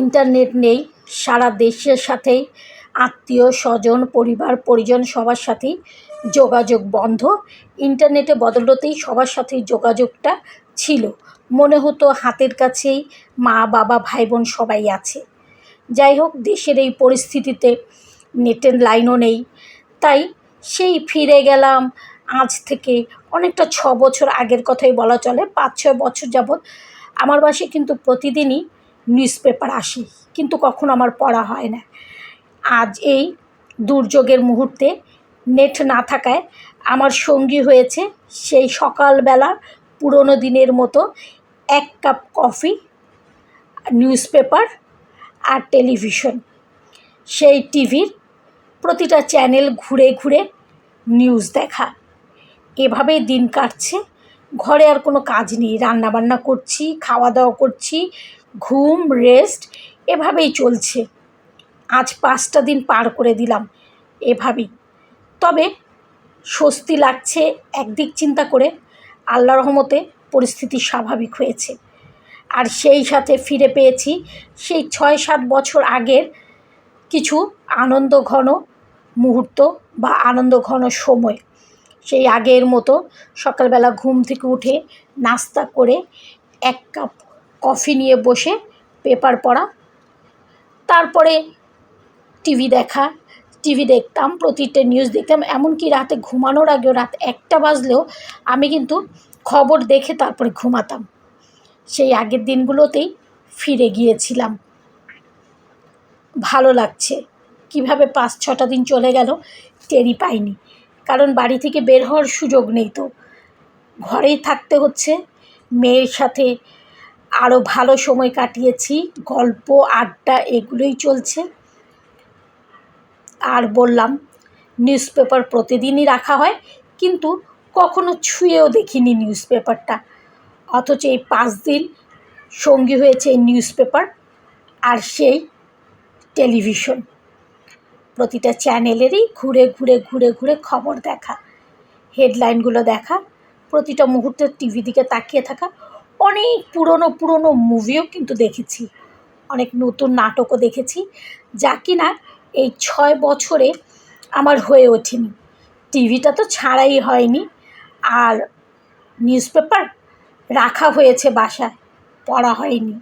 Internet নেই, সারা দেশের সাথেই আত্মীয়, স্বজন, পরিবার, পরিজন সবার সাথেই যোগাযোগ বন্ধ। ইন্টারনেটে বদলতেই সবার সাথেই যোগাযোগটা ছিল। মনে হতো হাতের কাছেই মা, বাবা ভাই বোন সবাই আছে। যাই হোক, দেশের এই পরিস্থিতিতে নেটের লাইনও নেই। তাই সেই ফিরে গেলাম। আজ থেকে অনেকটা ছ বছর আগের কথাই বলা চলে পাঁচ ছয় বছর যাবৎ আমার বাসে কিন্তু প্রতিদিনই নিউজ পেপার আসে, কিন্তু কখনো আমার পড়া হয় না। আজ এই দুর্যোগের মুহূর্তে নেট না থাকায় আমার সঙ্গী হয়েছে সেই সকালবেলা পুরোনো দিনের মতো এক কাপ কফি নিউজ পেপার আর টেলিভিশন সেই টিভির প্রতিটা চ্যানেল ঘুরে ঘুরে নিউজ দেখা। এভাবেই দিন কাটছে। ঘরে আর কোনো কাজ নেই। রান্নাবান্না করছি, খাওয়া দাওয়া করছি ঘুম রেস্ট এভাবেই চলছে। আজ পাঁচটা দিন পার করে দিলাম এভাবেই। তবে স্বস্তি লাগছে একদিক চিন্তা করে আল্লাহ রহমতে পরিস্থিতি স্বাভাবিক হয়েছে। আর সেই সাথে ফিরে পেয়েছি সেই ছয় সাত বছর আগের কিছু আনন্দ ঘন মুহূর্ত বা আনন্দ ঘন সময়। সেই আগের মতো সকালবেলা ঘুম থেকে উঠে নাস্তা করে এক কাপ কফি নিয়ে বসে পেপার পড়া। তারপরে টিভি দেখা, টিভি দেখতাম, প্রতিটা নিউজ দেখতাম। এমনকি রাতে ঘুমানোর আগেও রাত একটা বাজলেও আমি কিন্তু খবর দেখে তারপরে ঘুমাতাম। সেই আগের দিনগুলোতেই ফিরে গিয়েছিলাম। ভালো লাগছে। কীভাবে পাঁচ, ছটা দিন চলে গেল টেরি পাইনি। কারণ বাড়ি থেকে বের হওয়ার সুযোগ নেই তো। ঘরেই থাকতে হচ্ছে, মেয়ের সাথে আরও ভালো সময় কাটিয়েছি, গল্প, আড্ডা এগুলোই চলছে। আর বললাম নিউজ পেপার প্রতিদিনই রাখা হয়, কিন্তু কখনো ছুঁয়েও দেখিনি নিউজ পেপারটা অথচ এই পাঁচ দিন সঙ্গী হয়েছে এই নিউজ পেপার আর সেই টেলিভিশন প্রতিটা চ্যানেলেরই ঘুরে ঘুরে ঘুরে ঘুরে খবর দেখা হেডলাইনগুলো দেখা, প্রতিটা মুহূর্তে টিভি দিকে তাকিয়ে থাকা অনেক পুরনো পুরনো মুভিও কিন্তু দেখেছি। অনেক নতুন নাটকও দেখেছি, যা কিনা এই ছয় বছরে আমার হয়ে ওঠেনি। টিভিটা তো ছাড়াই হয়নি, আর নিউজ পেপার রাখা হয়েছে বাসায়, পড়া হয়নি।